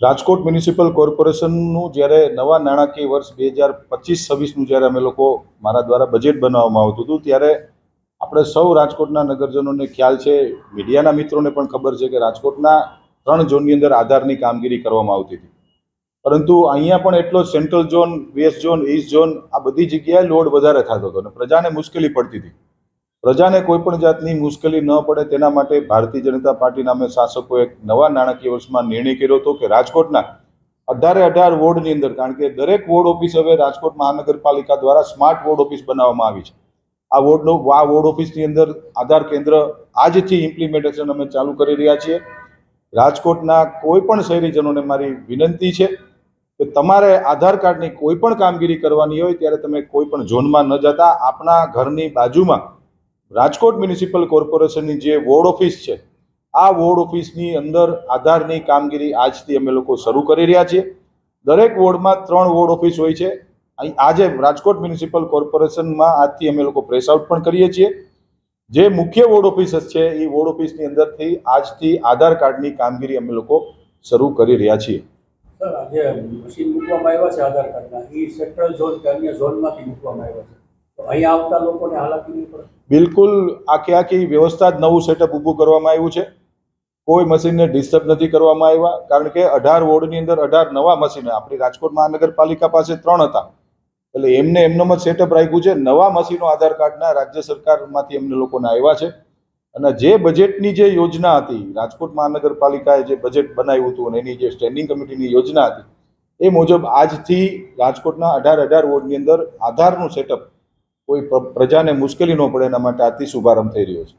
Rajkot municipal કોર્પોરેશનનું જ્યારે નવા નાણાકીય વર્ષ બે હજાર પચીસ છવ્વીસનું જ્યારે અમે લોકો મારા દ્વારા બજેટ બનાવવામાં આવતું હતું, ત્યારે આપણે સૌ રાજકોટના નગરજનોને ખ્યાલ છે, મીડિયાના મિત્રોને પણ ખબર છે કે રાજકોટના ત્રણ ઝોનની અંદર આધારની કામગીરી કરવામાં આવતી હતી. પરંતુ અહીંયા પણ એટલો central zone, west zone, east zone, આ બધી જગ્યાએ લોડ વધારે થતો હતો અને પ્રજાને મુશ્કેલી પડતી હતી. પ્રજાને કોઈ પણ જાતની મુશ્કેલી ન પડે તેના માટે ભારતીય જનતા પાર્ટીના અમે શાસકોએ એક નવા નાણાકીય વર્ષમાં નિર્ણય કર્યો હતો કે રાજકોટના અઢારે અઢાર વોર્ડની અંદર, કારણ કે દરેક વોર્ડ ઓફિસ હવે રાજકોટ મહાનગરપાલિકા દ્વારા સ્માર્ટ વોર્ડ ઓફિસ બનાવવામાં આવી છે. આ વોર્ડનો, આ વોર્ડ ઓફિસની અંદર આધાર કેન્દ્ર આજથી ઇમ્પ્લિમેન્ટેશન અમે ચાલુ કરી રહ્યા છીએ. રાજકોટના કોઈ પણ શહેરીજનોને મારી વિનંતી છે કે તમારે આધાર કાર્ડની કોઈ પણ કામગીરી કરવાની હોય, ત્યારે તમે કોઈ પણ ઝોનમાં ન જતા. આપણા ઘરની બાજુમાં રાજકોટ મ્યુનિસિપલ કોર્પોરેશનની જે વોર્ડ ઓફિસ છે, આ વોર્ડ ઓફિસની અંદર આધારની કામગીરી આજથી અમે લોકો શરૂ કરી રહ્યા છીએ. દરેક વોર્ડમાં ત્રણ વોર્ડ ઓફિસ હોય છે. અહીં આજે રાજકોટ મ્યુનિસિપલ કોર્પોરેશનમાં આજથી અમે લોકો પ્રેસ આઉટ પણ કરીએ છીએ. જે મુખ્ય વોર્ડ ઓફિસ છે, એ વોર્ડ ઓફિસની અંદરથી આજથી આધાર કાર્ડની કામગીરી અમે લોકો શરૂ કરી રહ્યા છીએ. સર, આજે મશીન મૂકવામાં આવ્યા છે આધાર કાર્ડના. એ સેન્ટ્રલ ઝોન કે અન્ય ઝોનમાંથી મૂકવામાં આવ્યા છે? અહીંયા આવતા લોકોને હાલાકી નહીં પડે. બિલકુલ આખી આખી વ્યવસ્થા જ નવું સેટઅપ ઊભું કરવામાં આવ્યું છે. કોઈ મશીનને ડિસ્ટર્બ નથી કરવામાં આવ્યા, કારણ કે અઢાર વોર્ડની અંદર અઢાર નવા મશીન આપણી રાજકોટ મહાનગરપાલિકા પાસે ત્રણ હતા. એટલે એમને એમનો જ સેટઅપ રાખ્યું છે. નવા મશીનો આધાર કાર્ડના રાજ્ય સરકારમાંથી એમને લોકોને આવ્યા છે. અને જે બજેટની જે યોજના હતી, રાજકોટ મહાનગરપાલિકાએ જે બજેટ બનાવ્યું હતું અને એની જે સ્ટેન્ડિંગ કમિટીની યોજના હતી, એ મુજબ આજથી રાજકોટના અઢાર અઢાર વોર્ડની અંદર આધારનું સેટઅપ કોઈ પ્રજાને મુશ્કેલી ન પડે એના માટે આથી શુભારંભ થઈ રહ્યો છે.